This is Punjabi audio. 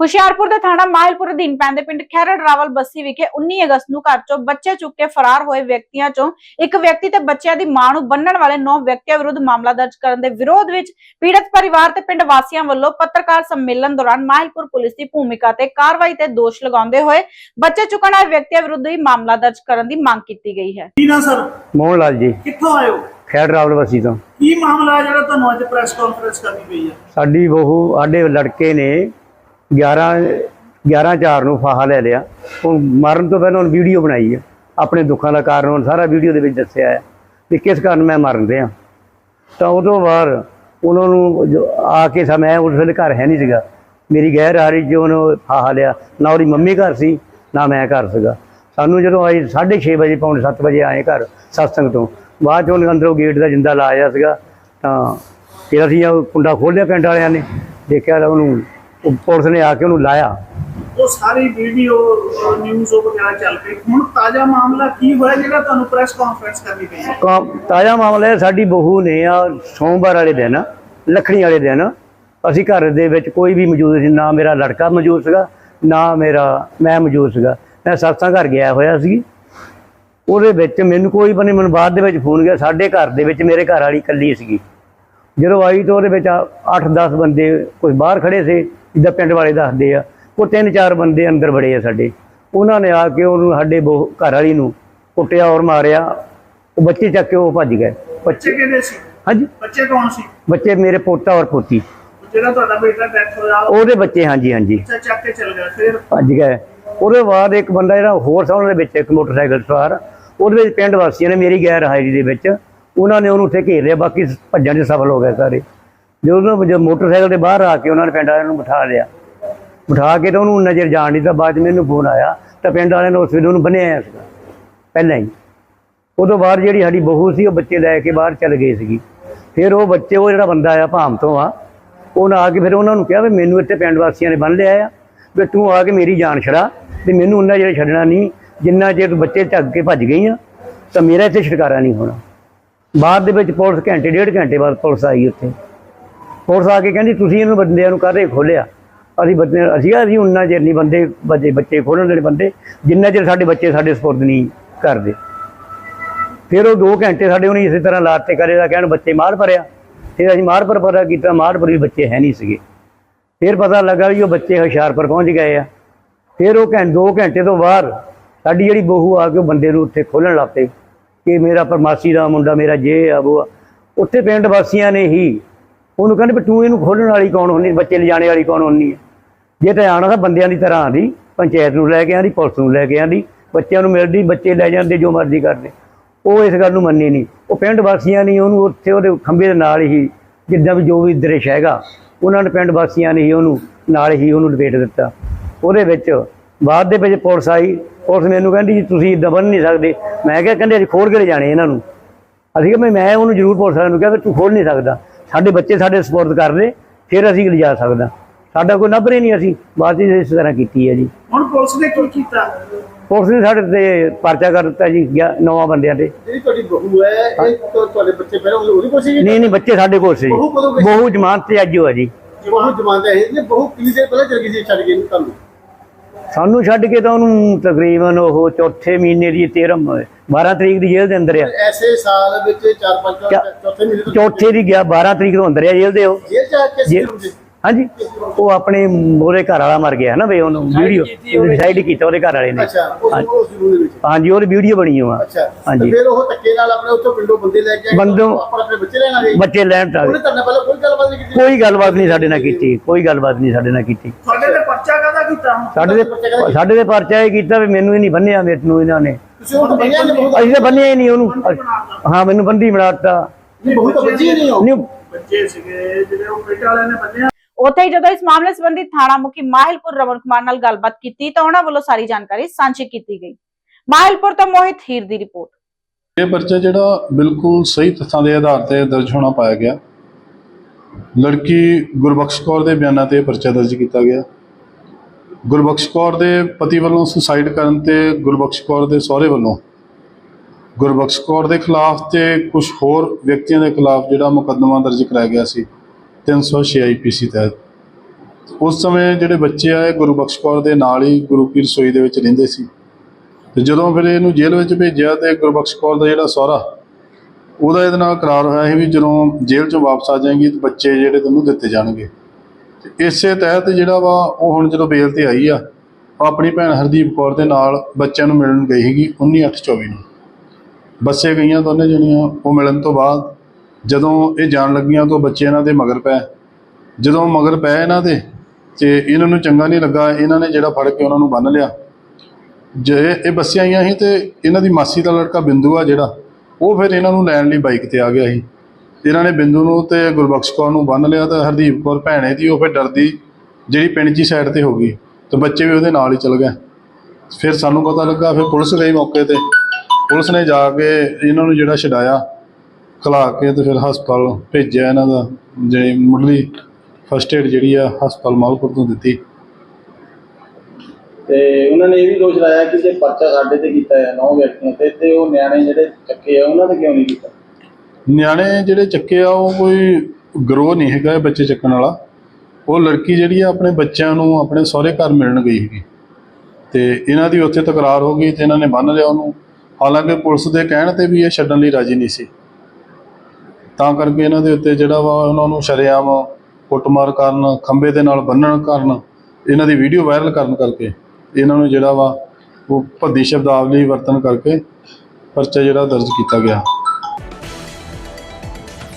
ਹੁਸ਼ਿਆਰਪੁਰ ਦੇ ਥਾਣਾ ਮਾਹਿਲਪੁਰ ਅਧੀਨ ਪੈਂਦੇ ਪਿੰਡ ਖੈਰੜ ਰਾਵਲ ਬੱਸੀ ਵਿਖੇ 19 ਅਗਸਤ ਨੂੰ ਘਰ ਚੋਂ ਬੱਚੇ ਚੁੱਕ ਕੇ ਫਰਾਰ ਹੋਏ ਵਿਅਕਤੀਆਂ ਚੋਂ ਇੱਕ ਵਿਅਕਤੀ ਤੇ ਬੱਚਿਆਂ ਦੀ ਮਾਂ ਨੂੰ ਬੰਨਣ ਵਾਲੇ 9 ਵਿਅਕਤੀਆਂ ਵਿਰੁੱਧ ਮਾਮਲਾ ਦਰਜ ਕਰਨ ਦੇ ਵਿਰੋਧ ਵਿੱਚ ਪੀੜਤ ਪਰਿਵਾਰ ਤੇ ਪਿੰਡ ਵਾਸੀਆਂ ਵੱਲੋਂ ਪੱਤਰਕਾਰ ਸੰਮੇਲਨ ਦੌਰਾਨ ਮਾਹਿਲਪੁਰ ਪੁਲਿਸ ਦੀ ਭੂਮਿਕਾ ਤੇ ਕਾਰਵਾਈ ਤੇ ਦੋਸ਼ ਲਗਾਉਂਦੇ ਹੋਏ ਬੱਚੇ ਚੁੱਕਣ ਵਾਲੇ ਵਿਅਕਤੀਆਂ ਵਿਰੁੱਧ ਵੀ ਮਾਮਲਾ ਦਰਜ ਕਰਨ ਦੀ ਮੰਗ ਕੀਤੀ ਗਈ ਹੈ। ਕੀ ਨਾ ਸਰ? ਮੋਹਨ ਲਾਲ ਜੀ। ਕਿੱਥੋਂ ਆਏ ਹੋ? ਖੈੜ ਰਾਵਲ ਵਸੀ ਤੋਂ। ਕੀ ਮਾਮਲਾ ਹੈ ਜਿਹੜਾ ਤੁਹਾਨੂੰ ਅੱਜ ਪ੍ਰੈਸ ਕਾਨਫਰੰਸ ਕਰਨੀ ਪਈ ਹੈ? ਸਾਡੀ ਬਹੂ ਸਾਡੇ ਲੜਕੇ ਨੇ 11 11 4 ਨੂੰ ਫਾਹਾ ਲੈ ਲਿਆ। ਉਹ ਮਰਨ ਤੋਂ ਪਹਿਲਾਂ ਉਹਨੇ ਵੀਡੀਓ ਬਣਾਈ ਹੈ ਆਪਣੇ ਦੁੱਖਾਂ ਦਾ ਕਾਰਨ ਉਹਨੇ ਸਾਰਾ ਵੀਡੀਓ ਦੇ ਵਿੱਚ ਦੱਸਿਆ ਹੈ ਕਿ ਕਿਸ ਕਾਰਨ ਮੈਂ ਮਰਨ ਰਿਹਾ ਤਾਂ ਉਹ ਤੋਂ ਬਾਅਦ ਉਹਨਾਂ ਨੂੰ ਜੋ ਆ ਕੇ ਸਾ ਮੈਂ ਉਸ ਵੇਲੇ ਘਰ ਹੈ ਨਹੀਂ ਸੀਗਾ। ਮੇਰੀ ਗੈਰ ਰਹੀ ਜੋ ਉਹਨੂੰ ਫਾਹਾ ਲਿਆ। ਨਾ ਉਹਦੀ ਮੰਮੀ ਘਰ ਸੀ, ਨਾ ਮੈਂ ਘਰ ਸੀਗਾ। ਸਾਨੂੰ ਜਦੋਂ ਆਈ 6:30 ਵਜੇ, ਪੌਣੇ 7 ਵਜੇ ਆਏ ਘਰ ਸਤਸੰਗ ਤੋਂ। ਬਾਅਦ 'ਚ ਉਹਨੇ ਅੰਦਰੋਂ ਗੇਟ ਦਾ ਜਿੰਦਾ ਲਾਇਆ ਸੀਗਾ। ਤਾਂ ਫਿਰ ਅਸੀਂ ਉਹ ਕੁੰਡਾ ਖੋਲ੍ਹਿਆ ਪਿੰਡ ਵਾਲਿਆਂ ਨੇ। ਦੇਖਿਆ ਤਾਂ ਉਹਨੂੰ ਪੁਲਿਸ ਨੇ ਆ ਕੇ ਉਹਨੂੰ ਲਾਇਆ। ਉਹ ਸਾਰੀ ਵੀਡੀਓ ਨਿਊਜ਼ ਵਗੈਰਾ ਚੱਲ ਪਈ। ਹੁਣ ਤਾਜ਼ਾ ਮਾਮਲਾ ਕੀ ਹੋਇਆ ਜਿਹੜਾ ਤੁਹਾਨੂੰ ਪ੍ਰੈਸ ਕਾਨਫਰੰਸ ਕਰਨੀ ਪਈ? ਹੈ ਤਾਜ਼ਾ ਮਾਮਲਾ ਹੈ ਸਾਡੀ ਬਹੂ ਨੇ ਆ ਸੋਮਵਾਰ ਵਾਲੇ ਦਿਨ ਲੱਖਣੀ ਵਾਲੇ ਦਿਨ ਅਸੀਂ ਘਰ ਦੇ ਵਿੱਚ ਕੋਈ ਵੀ ਮੌਜੂਦ ਸੀ ਨਾ ਮੇਰਾ ਲੜਕਾ ਮੌਜੂਦ ਸੀਗਾ ਨਾ ਮੇਰਾ ਮੈਂ ਮੌਜੂਦ ਸੀਗਾ। ਮੈਂ ਸਤਸੰਗ ਘਰ ਗਿਆ ਹੋਇਆ ਸੀ। ਉਹਦੇ ਵਿੱਚ ਮੈਨੂੰ ਕੋਈ ਬਣੇ ਮੈਨੂੰ ਬਾਅਦ ਦੇ ਵਿੱਚ ਫੋਨ ਗਿਆ ਸਾਡੇ ਘਰ ਦੇ ਵਿੱਚ ਮੇਰੇ ਘਰ ਵਾਲੀ ਇਕੱਲੀ ਸੀਗੀ। ਜਦੋਂ ਆਈ ਤਾਂ ਉਹਦੇ ਵਿੱਚ 8-10 ਬੰਦੇ ਕੋਈ ਬਾਹਰ ਖੜੇ ਸੀ। ਜਿੱਦਾਂ ਪਿੰਡ ਵਾਲੇ ਦੱਸਦੇ ਆ ਉਹ ਤਿੰਨ ਚਾਰ ਬੰਦੇ ਅੰਦਰ ਵੜੇ ਆ ਸਾਡੇ। ਉਹਨਾਂ ਨੇ ਆ ਕੇ ਉਹਨੂੰ ਸਾਡੇ ਘਰ ਵਾਲੀ ਨੂੰ ਕੁੱਟਿਆ ਔਰ ਮਾਰਿਆ। ਉਹ ਬੱਚੇ ਚੱਕ ਕੇ ਉਹ ਭੱਜ ਗਏ। ਬੱਚੇ ਕਿਹਦੇ ਸੀ? ਹਾਂਜੀ? ਬੱਚੇ ਕੌਣ ਸੀ? ਬੱਚੇ ਮੇਰੇ ਪੋਤਾ ਔਰ ਪੋਤੀ। ਜਿਹੜਾ ਤੁਹਾਡਾ ਬੇਟਾ ਡੈਥ ਹੋਇਆ ਉਹ ਉਹਦੇ ਬੱਚੇ ਹਾਂਜੀ ਹਾਂਜੀ। ਚੱਕ ਕੇ ਚਲ ਗਿਆ ਫਿਰ? ਭੱਜ ਗਏ। ਉਹਦੇ ਬਾਅਦ ਇੱਕ ਬੰਦਾ ਜਿਹੜਾ ਹੋਰ ਸੀ ਉਹਨਾਂ ਦੇ ਵਿੱਚ ਇੱਕ ਮੋਟਰਸਾਈਕਲ ਸਵਾਰ। ਉਹਦੇ ਵਿੱਚ ਪਿੰਡ ਵਾਸੀਆਂ ਨੇ ਮੇਰੀ ਗੈਰ ਹਾਜ਼ਰੀ ਦੇ ਵਿੱਚ। ਉਹਨਾਂ ਨੇ ਉਹਨੂੰ ਉੱਥੇ ਘੇਰ ਲਿਆ ਬਾਕੀ ਭੱਜਣ 'ਚ ਸਫਲ ਹੋ ਗਏ ਸਾਰੇ। ਜਦੋਂ ਉਹਨੂੰ ਜਦੋਂ ਮੋਟਰਸਾਈਕਲ ਦੇ ਬਾਹਰ ਆ ਕੇ ਉਹਨਾਂ ਨੇ ਪਿੰਡ ਵਾਲਿਆਂ ਨੂੰ ਬਿਠਾ ਲਿਆ, ਬਿਠਾ ਕੇ ਤਾਂ ਉਹਨੂੰ ਨਜ਼ਰ ਜਾਣ ਨਹੀਂ ਤਾਂ ਬਾਅਦ 'ਚ ਮੈਨੂੰ ਫੋਨ ਆਇਆ, ਤਾਂ ਪਿੰਡ ਵਾਲਿਆਂ ਨੇ ਉਸ ਵੇਲੇ ਉਹਨੂੰ ਬੰਨਿਆ ਸੀਗਾ, ਪਹਿਲਾਂ ਹੀ। ਉਦੋਂ ਬਾਅਦ ਜਿਹੜੀ ਸਾਡੀ ਬਹੂ ਸੀ, ਉਹ ਬੱਚੇ ਲੈ ਕੇ ਬਾਹਰ ਚਲ ਗਈ ਸੀਗੀ। ਫਿਰ ਉਹ ਬੱਚੇ, ਉਹ ਜਿਹੜਾ ਬੰਦਾ ਆ ਭਾਮ ਤੋਂ ਆ ਉਹਨਾਂ ਆ ਕੇ ਫਿਰ ਉਹਨਾਂ ਨੂੰ ਕਿਹਾ ਵੀ ਮੈਨੂੰ ਇੱਥੇ ਪਿੰਡ ਵਾਸੀਆਂ ਨੇ ਬੰਨ ਲਿਆ ਆ, ਵੀ ਤੂੰ ਆ ਕੇ ਮੇਰੀ ਜਾਨ ਛੜਾ ਤੇ ਮੈਨੂੰ ਉਹਨਾਂ ਜਿਹੜੇ ਛੱਡਣਾ ਨਹੀਂ, ਜਿੰਨਾ ਚਿਰ ਬੱਚੇ ਝੱਗ ਕੇ ਭੱਜ ਗਈਆਂ ਤਾਂ ਮੇਰਾ ਇੱਥੇ ਛੁਟਕਾਰਾ ਨਹੀਂ ਹੋਣਾ। ਬਾਅਦ ਦੇ ਵਿੱਚ ਪੁਲਿਸ ਘੰਟੇ, ਡੇਢ ਘੰਟੇ ਬਾਅਦ ਪੁਲਿਸ ਆਈ ਉੱਥੇ। ਪੁਲਿਸ ਆ ਕੇ ਕਹਿੰਦੀ, ਤੁਸੀਂ ਇਹਨੂੰ ਬੰਦਿਆਂ ਨੂੰ ਕਾਹਦੇ ਖੋਲਿਆ? ਅਸੀਂ ਬੰਦੇ, ਅਸੀਂ ਕਿਹਾ, ਅਸੀਂ ਉਨਾ ਚਿਰ ਨਹੀਂ ਬੰਦੇ, ਬੱਚੇ ਬੱਚੇ ਖੋਲਣ ਵਾਲੇ ਬੰਦੇ, ਜਿੰਨਾ ਚਿਰ ਸਾਡੇ ਬੱਚੇ ਸਾਡੇ ਸਪੁਰਦ ਨਹੀਂ ਕਰਦੇ। ਫਿਰ ਉਹ 2 ਘੰਟੇ ਸਾਡੇ ਉਹਨੇ ਇਸੇ ਤਰ੍ਹਾਂ ਲਾਤੇ ਕਰੇ ਦਾ ਕਹਿਣ, ਬੱਚੇ ਮਾਰ ਭਰਿਆ। ਫਿਰ ਅਸੀਂ ਮਾਰ ਪਰ ਪਤਾ ਕੀਤਾ, ਮਾਰ ਪਰ ਵੀ ਬੱਚੇ ਹੈ ਨਹੀਂ ਸੀਗੇ। ਫਿਰ ਪਤਾ ਲੱਗਾ ਵੀ ਉਹ ਬੱਚੇ ਹੁਸ਼ਿਆਰਪੁਰ ਪਹੁੰਚ ਗਏ ਆ। ਫਿਰ ਉਹ ਘੰਟੇ 2 ਘੰਟੇ ਤੋਂ ਬਾਅਦ ਸਾਡੀ ਜਿਹੜੀ ਬਹੂ ਆ ਕੇ ਉਹ ਬੰਦੇ ਨੂੰ ਉੱਥੇ ਖੋਲਣ ਲੱਗ ਪਈ ਕਿ ਮੇਰਾ ਪਰਮਾਸੀ ਦਾ ਮੁੰਡਾ, ਮੇਰਾ ਜੇ ਆ ਉਹ ਆ। ਉੱਥੇ ਪਿੰਡ ਵਾਸੀਆਂ ਨੇ ਹੀ ਉਹਨੂੰ ਕਹਿੰਦੇ ਵੀ ਤੂੰ ਇਹਨੂੰ ਖੋਲਣ ਵਾਲੀ ਕੌਣ ਹੁੰਦੀ ਬੱਚੇ ਲਿਜਾਣੇ ਵਾਲੀ ਕੌਣ ਹੁੰਦੀ ਹੈ? ਜੇ ਤਾਂ ਆਣਾ ਤਾਂ ਬੰਦਿਆਂ ਦੀ ਤਰ੍ਹਾਂ ਆਂਦੀ ਪੰਚਾਇਤ ਨੂੰ ਲੈ ਕੇ ਆਂਦੀ, ਪੁਲਿਸ ਨੂੰ ਲੈ ਕੇ ਆਂਦੀ, ਬੱਚਿਆਂ ਨੂੰ ਮਿਲਦੀ, ਬੱਚੇ ਲੈ ਜਾਂਦੇ, ਜੋ ਮਰਜ਼ੀ ਕਰਦੇ। ਉਹ ਇਸ ਗੱਲ ਨੂੰ ਮੰਨੀ ਨਹੀਂ। ਉਹ ਪਿੰਡ ਵਾਸੀਆਂ ਨੇ ਉਹਨੂੰ ਉੱਥੇ ਉਹਦੇ ਖੰਭੇ ਦੇ ਨਾਲ ਹੀ, ਜਿੱਦਾਂ ਵੀ ਜੋ ਵੀ ਦ੍ਰਿਸ਼ ਹੈਗਾ, ਉਹਨਾਂ ਨੇ ਪਿੰਡ ਵਾਸੀਆਂ ਨੇ ਹੀ ਉਹਨੂੰ, ਨਾਲ ਹੀ ਉਹਨੂੰ ਲਪੇਟ ਦਿੱਤਾ। ਉਹਦੇ ਵਿੱਚ ਬਾਅਦ ਦੇ ਵਿੱਚ ਪੁਲਿਸ ਆਈ। ਪੁਲਿਸ ਮੈਨੂੰ ਕਹਿੰਦੀ ਜੀ, ਤੁਸੀਂ ਇਦਾਂ ਬੰਨ ਨਹੀਂ ਸਕਦੇ। ਮੈਂ ਕਿਹਾ, ਕਹਿੰਦੇ ਅਸੀਂ ਖੋਲ ਕੇ ਜਾਣੇ ਇਹਨਾਂ ਨੂੰ। ਅਸੀਂ ਕਿਹਾ, ਮੈਂ ਉਹਨੂੰ ਜ਼ਰੂਰ ਪੁਲਿਸ ਵਾਲਿਆਂ ਨੂੰ ਕਿਹਾ ਵੀ ਤੂੰ ਖੋਲ ਨਹੀਂ ਸਕਦਾ। ਸਾਡੇ ਬੱਚੇ ਸਾਡੇ ਸਪੋਰਟ ਕਰ ਦੇ ਫਿਰ ਅਸੀਂ ਲਿਜਾ ਸਕਦਾ। ਸਾਡਾ ਕੋਈ ਨਬਰੇ ਨਹੀਂ ਅਸੀਂ ਬਾਅਦ ਵਿੱਚ ਇਸ ਤਰ੍ਹਾਂ ਕੀਤੀ ਹੈ ਜੀ। ਹੁਣ ਪੁਲਿਸ ਨੇ ਕੀ ਕੀਤਾ? ਪੁਲਿਸ ਨੇ ਸਾਡੇ ਤੇ ਪਰਚਾ ਕਰ ਦਿੱਤਾ ਜੀ ਨੌਵਾਂ ਬੰਦਿਆਂ ਤੇ। ਜਿਹੜੀ ਤੁਹਾਡੀ ਬਹੂ ਹੈ ਇਹ ਤੁ- ਤੁਹਾਡੇ ਬੱਚੇ ਪਹਿਲਾਂ ਉਹਦੀ ਕੋਸ਼ਿਸ਼ ਕੀਤੀ ਨਹੀਂ ਨਹੀਂ ਬੱਚੇ ਸਾਡੇ ਕੋਲ ਸੀ। ਬਹੂ ਗਈ? ਜ਼ਮਾਨਤ ਤੇ ਅੱਜ ਹੋਇਆ ਜੀ। ਬਹੂ ਜਮਾਨਤ ਹੈ ਇਹ ਬਹੂ ਕਿੰਨੀ ਦੇਰ ਪਹਿਲਾਂ ਚਲ ਗਈ ਸੀ ਛੱਡ ਕੇ ਤੁਹਾਨੂੰ ਸਾਨੂੰ ਛੱਡ ਕੇ ਤਾਂ ਉਹਨੂੰ ਤਕਰੀਬਨ ਉਹ ਚੌਥੇ ਮਹੀਨੇ ਦੀ 13 12 ਤਰੀਕ ਦੀ ਜੇਲ੍ਹ ਦੇ ਅੰਦਰ ਆ। ਐਸੇ ਸਾਲ ਵਿੱਚ 4-5 ਕਿਆ- ਚੌਥੇ ਮਹੀਨੇ ਤੋਂ ਚੌਥੇ ਦੀ ਗਿਆ 12 ਤਰੀਕ ਤੋਂ ਅੰਦਰ ਆ ਜੇਲ੍ਹ ਦੇ ਉਹ। ਜੇਲ੍ਹ ਚ ਆ ਕੇ ਜੇ- ਸੀ ਹਾਂਜੀ। ਉਹ ਆਪਣੇ ਉਹਦੇ ਘਰ ਵਾਲਾ ਮਰ ਗਿਆ ਨਾ ਵੀ ਉਹਨੂੰ ਵੀਡੀਓ ਡਿਸਾਈਡ ਕੀਤਾ ਉਹਦੇ ਘਰ ਵਾਲੇ ਨੇ। ਹਾਂਜੀ। ਉਹਦੀ ਵੀਡੀਓ ਬਣੀ ਹੋਆ ਅੱਛਾ ਹਾਂਜੀ। ਤੇ ਫਿਰ ਉਹ ਧੱਕੇ ਨਾਲ ਆਪਣੇ ਉੱਥੋਂ ਪਿੰਡੋਂ ਬੰਦੇ ਲੈ ਕੇ ਆਏ ਬੰਦੋਂ- ਆਪਣੇ ਆਪਣੇ ਬੱਚੇ ਲੈਣ ਆ ਗਏ। ਬੱਚੇ ਲੈਣ ਤਾਂ ਉਹਨੇ ਤੁਹਾਡੇ ਨਾਲ ਪਹਿਲਾਂ ਕੋਈ ਗੱਲਬਾਤ ਨਹੀਂ ਕੀਤੀ? ਕੋਈ ਗੱਲਬਾਤ ਨਹੀਂ ਸਾਡੇ ਨਾਲ ਕੀਤੀ ਕੋਈ ਗੱਲਬਾਤ ਨਹੀਂ ਸਾਡੇ ਨਾਲ ਕੀਤੀ। ਤੁਹਾਡੇ ਤੇ ਪਰਚਾ ਕਾਹਦਾ ਕੀਤਾ ਸਾਡੇ ਦੇ ਸਾਡੇ ਦੇ ਪਰਚਾ ਇਹ ਕੀਤਾ ਵੀ ਮੈਨੂੰ ਹੀ ਨਹੀਂ ਬੰਨਿਆ ਮੈਨੂੰ ਇਹਨਾਂ ਨੇ। ਤੁਸੀਂ ਉਹ ਬੰਨਿਆ ਨਹੀਂ ਬਹੂ ਅਸੀਂ ਤਾਂ ਬੰਨਿਆ ਹੀ ਨਹੀਂ ਉਹਨੂੰ। ਹਾਂ ਮੈਨੂੰ ਬੰਦੀ ਬਣਾਤਾ ਨਹੀਂ ਬਹੂ ਤਾਂ ਬੱਚੀ ਹੀ ਨਹੀਂ ਹੋ ਨਹੀਂ ਬੱਚੇ ਸੀਗੇ ਜਿਹੜੇ ਉਹ ਪਿੰਡ ਵਾਲਿਆਂ ਨੇ ਬੰਨਿਆ। ਉੱਥੇ ਹੀ ਜਦੋਂ ਇਸ ਮਾਮਲੇ ਸੰਬੰਧੀ ਥਾਣਾ ਮੁਖੀ ਮਾਹਿਲਪੁਰ ਰਮਨ ਕੁਮਾਰ ਨਾਲ ਗੱਲਬਾਤ ਕੀਤੀ ਤਾਂ ਉਹਨਾਂ ਵੱਲੋਂ ਸਾਰੀ ਜਾਣਕਾਰੀ ਸਾਂਝੀ ਕੀਤੀ ਗਈ। ਮਾਹਿਲਪੁਰ ਤੋਂ ਮੋਹਿਤ ਹੀਰ ਦੀ ਰਿਪੋਰਟ। ਇਹ ਪਰਚਾ ਜਿਹੜਾ ਬਿਲਕੁਲ ਸਹੀ ਤੱਥਾਂ ਦੇ ਆਧਾਰ ਤੇ ਦਰਜ ਹੋਣਾ ਪਾਇਆ ਗਿਆ। ਲੜਕੀ ਗੁਰਬਖਸ਼ ਕੌਰ ਦੇ ਬਿਆਨਾਂ ਤੇ ਪਰਚਾ ਦਰਜ ਕੀਤਾ ਗਿਆ। ਗੁਰਬਖਸ਼ ਕੌਰ ਦੇ ਪਤੀ ਵੱਲੋਂ ਸੁਸਾਈਡ ਕਰਨ ਤੇ ਗੁਰਬਖਸ਼ ਕੌਰ ਦੇ ਸਹੁਰੇ ਵੱਲੋਂ ਗੁਰਬਖਸ਼ ਕੌਰ ਦੇ ਖਿਲਾਫ ਤੇ ਕੁਝ ਹੋਰ ਵਿਅਕਤੀਆਂ ਦੇ ਖਿਲਾਫ ਜਿਹੜਾ ਮੁਕੱਦਮਾ ਦਰਜ ਕਰਾਇਆ ਗਿਆ ਸੀ 306 ਆਈਪੀਸੀ ਤਹਿਤ। ਉਸ ਸਮੇਂ ਜਿਹੜੇ ਬੱਚੇ ਆਏ ਗੁਰਬਖਸ਼ ਕੌਰ ਦੇ ਨਾਲ ਹੀ ਗੁਰੂ ਕੀ ਰਸੋਈ ਦੇ ਵਿੱਚ ਰਹਿੰਦੇ ਸੀ। ਤੇ ਜਦੋਂ ਫਿਰ ਇਹਨੂੰ ਜੇਲ੍ਹ ਵਿੱਚ ਭੇਜਿਆ ਤੇ ਗੁਰਬਖਸ਼ ਕੌਰ ਦਾ ਜਿਹੜਾ ਸਹੁਰਾ, ਉਹਦਾ ਇਹਦੇ ਨਾਲ ਕਰਾਰ ਹੋਇਆ ਸੀ ਵੀ ਜਦੋਂ ਜੇਲ੍ਹ ਚੋਂ ਵਾਪਸ ਆ ਜਾਏਗੀ ਤੇ ਬੱਚੇ ਜਿਹੜੇ ਤੈਨੂੰ ਦਿੱਤੇ ਜਾਣਗੇ। ਤੇ ਇਸੇ ਤਹਿਤ ਜਿਹੜਾ ਵਾ ਉਹ ਹੁਣ ਜਦੋਂ ਬੇਲ ਤੇ ਆਈ ਆ ਆਪਣੀ ਭੈਣ ਹਰਦੀਪ ਕੌਰ ਦੇ ਨਾਲ ਬੱਚਿਆਂ ਨੂੰ ਮਿਲਣ ਗਈ ਸੀਗੀ 19/8/24 ਨੂੰ। ਬੱਸੇ ਗਈਆਂ ਦੋਨੇ ਜਣੀਆਂ, ਉਹ ਮਿਲਣ ਤੋਂ ਬਾਅਦ ਜਦੋਂ ਇਹ ਜਾਣ ਲੱਗੀਆਂ ਤਾਂ ਬੱਚੇ ਇਹਨਾਂ ਦੇ ਮਗਰ ਪਏ। ਜਦੋਂ ਮਗਰ ਪਏ ਇਹਨਾਂ ਦੇ ਤੇ ਇਹਨਾਂ ਨੂੰ ਚੰਗਾ ਨਹੀਂ ਲੱਗਾ, ਇਹਨਾਂ ਨੇ ਜਿਹੜਾ ਫੜ ਕੇ ਉਹਨਾਂ ਨੂੰ ਬੰਨ ਲਿਆ। ਜੇ ਇਹ ਬੱਸੇ ਆਈਆਂ ਸੀ ਤੇ ਇਹਨਾਂ ਦੀ ਮਾਸੀ ਦਾ ਲੜਕਾ ਬਿੰਦੂ ਆ ਜਿਹੜਾ, ਉਹ ਫਿਰ ਇਹਨਾਂ ਨੂੰ ਲੈਣ ਲਈ ਬਾਈਕ ਤੇ ਆ ਗਿਆ ਸੀ। ਇਹਨਾਂ ਨੇ ਬਿੰਦੂ ਨੂੰ ਤੇ ਗੁਰਬਖਸ਼ ਕੌਰ ਨੂੰ ਬੰਨ ਲਿਆ ਤੇ ਹਰਦੀਪ ਕੌਰ ਭੈਣੇ ਦੀ, ਉਹ ਫਿਰ ਡਰਦੀ, ਜਿਹੜੀ ਪਿੰਡ 'ਚ ਸਾਈਡ ਤੇ ਹੋ ਗਈ ਤੇ ਬੱਚੇ ਵੀ ਉਹਦੇ ਨਾਲ ਹੀ ਚਲ ਗਏ। ਫਿਰ ਸਾਨੂੰ ਪਤਾ ਲੱਗਾ, ਫਿਰ ਪੁਲਿਸ ਗਈ ਮੌਕੇ ਤੇ। ਪੁਲਿਸ ਨੇ ਜਾ ਕੇ ਇਹਨਾਂ ਨੂੰ ਜਿਹੜਾ ਛਡਾਇਆ, ਖਲਾ ਕੇ ਤੇ ਫਿਰ ਹਸਪਤਾਲ ਭੇਜਿਆ ਇਹਨਾਂ ਦਾ, ਜਿਹੜੀ ਮੁੱਢਲੀ ਫਸਟ ਏਡ ਜਿਹੜੀ ਆ, ਹਸਪਤਾਲ ਮਾਲਪੁਰ ਤੋਂ ਦਿੱਤੀ। ਤੇ ਉਹਨਾਂ ਨੇ ਇਹ ਵੀ ਦੋਸ਼ ਲਾਇਆ ਕਿ ਜੇ ਪਰਚਾ ਸਾਡੇ ਤੇ ਕੀਤਾ ਹੈ, ਨੌ ਵਿਅਕਤੀਆਂ ਤੇ ਤੇ ਉਹ ਨਿਆਣੇ ਜਿਹੜੇ ਚੱਕੇ ਆ, ਉਹਨਾਂ ਤੇ ਕਿਉਂ ਨਹੀਂ ਕੀਤਾ? ਨਿਆਣੇ ਜਿਹੜੇ ਚੱਕੇ ਆ, ਉਹ ਕੋਈ ਗਰੋਹ ਨਹੀਂ ਹੈਗਾ ਇਹ ਬੱਚੇ ਚੱਕਣ ਵਾਲਾ। ਉਹ ਲੜਕੀ ਜਿਹੜੀ ਆ, ਆਪਣੇ ਬੱਚਿਆਂ ਨੂੰ ਆਪਣੇ ਸਹੁਰੇ ਘਰ ਮਿਲਣ ਗਈ ਸੀਗੀ। ਤੇ ਇਹਨਾਂ ਦੀ ਉੱਥੇ ਤਕਰਾਰ ਹੋ ਗਈ ਤੇ ਇਹਨਾਂ ਨੇ ਬੰਨ ਲਿਆ ਉਹਨੂੰ। ਹਾਲਾਂਕਿ ਪੁਲਿਸ ਦੇ ਕਹਿਣ ਤੇ ਵੀ ਇਹ ਛੱਡਣ ਲਈ ਰਾਜੀ ਨਹੀਂ ਸੀ। ਤਾਂ ਕਰਕੇ ਇਹਨਾਂ ਦੇ ਉੱਤੇ ਜਿਹੜਾ ਵਾ, ਉਹਨਾਂ ਨੂੰ ਸ਼ਰੇਆਮ ਕੁੱਟਮਾਰ ਕਰਨ ਖੰਬੇ ਦੇ ਨਾਲ ਬੰਨਣ ਕਰਨ, ਇਹਨਾਂ ਦੀ ਵੀਡੀਓ ਵਾਇਰਲ ਕਰਨ ਕਰਕੇ ਇਹਨਾਂ ਨੂੰ ਜਿਹੜਾ ਵਾ, ਉਹ ਭੱਦੀ ਸ਼ਬਦਾਵਲੀ ਵਰਤਨ ਕਰਕੇ ਪਰਚਾ ਜਿਹੜਾ ਦਰਜ ਕੀਤਾ ਗਿਆ।